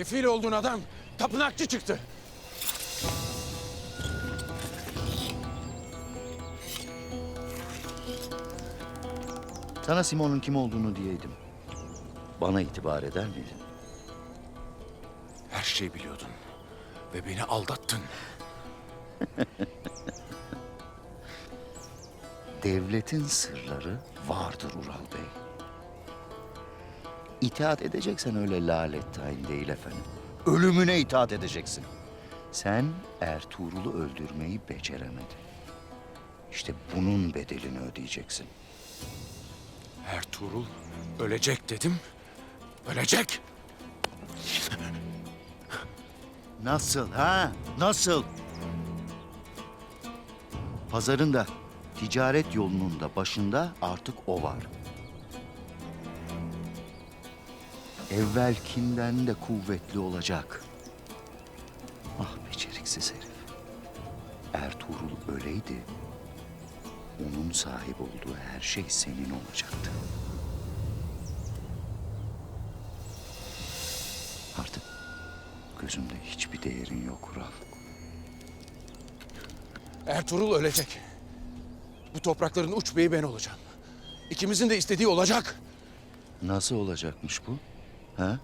Kefil olduğun adam tapınakçı çıktı. Sana Simon'un kim olduğunu diyeydim. Bana itibar eder miydin? Her şeyi biliyordun ve beni aldattın. Devletin sırları vardır Ural Bey. İtaat edeceksen öyle lalet tayin değil efendim. Ölümüne itaat edeceksin. Sen Ertuğrul'u öldürmeyi beceremedin. İşte bunun bedelini ödeyeceksin. Ertuğrul ölecek dedim. Ölecek. Nasıl ha? Nasıl? Pazarın da ticaret yolunun da başında artık o var. Evvelkinden de kuvvetli olacak. Ah beceriksiz herif. Ertuğrul öleydi. Onun sahip olduğu her şey senin olacaktı. Artık gözümde hiçbir değerin yok Ural. Ertuğrul ölecek. Bu toprakların uç beyi ben olacağım. İkimizin de istediği olacak. Nasıl olacakmış bu? Ha?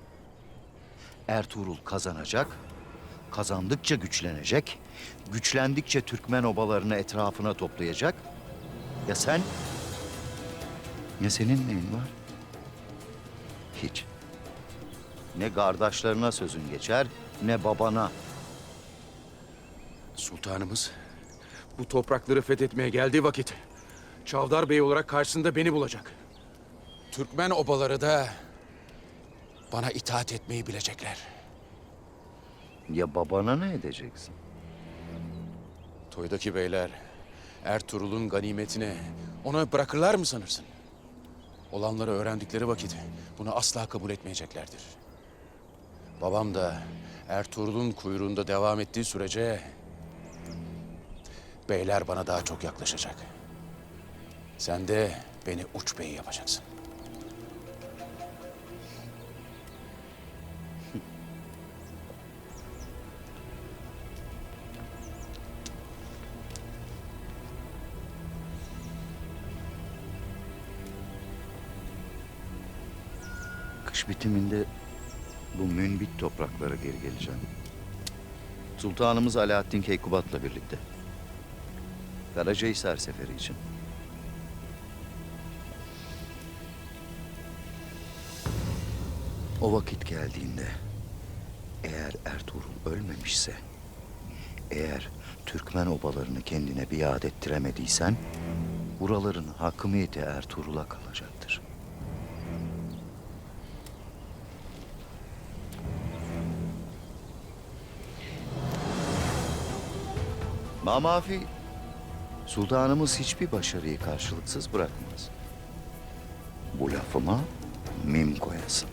Ertuğrul kazanacak, kazandıkça güçlenecek, güçlendikçe Türkmen obalarını etrafına toplayacak. Ya sen? Ya senin neyin var? Hiç. Ne kardeşlerine sözün geçer, ne babana. Sultanımız bu toprakları fethetmeye geldiği vakit Çavdar Bey olarak karşısında beni bulacak. Türkmen obaları da bana itaat etmeyi bilecekler. Ya babana ne edeceksin? Toydaki beyler Ertuğrul'un ganimetine ona bırakırlar mı sanırsın? Olanları öğrendikleri vakit bunu asla kabul etmeyeceklerdir. Babam da Ertuğrul'un kuyruğunda devam ettiği sürece beyler bana daha çok yaklaşacak. Sen de beni uç bey yapacaksın. Kış bitiminde bu münbit topraklara geri geleceğim. Sultanımız Alaaddin Keykubat'la birlikte. Karacahisar seferi için. O vakit geldiğinde eğer Ertuğrul ölmemişse, eğer Türkmen obalarını kendine biat ettiremediysen, buraların hakimiyeti Ertuğrul'a kalacaktır. Mamafi, sultanımız hiçbir başarıyı karşılıksız bırakmaz. Bu lafıma mim koyasın.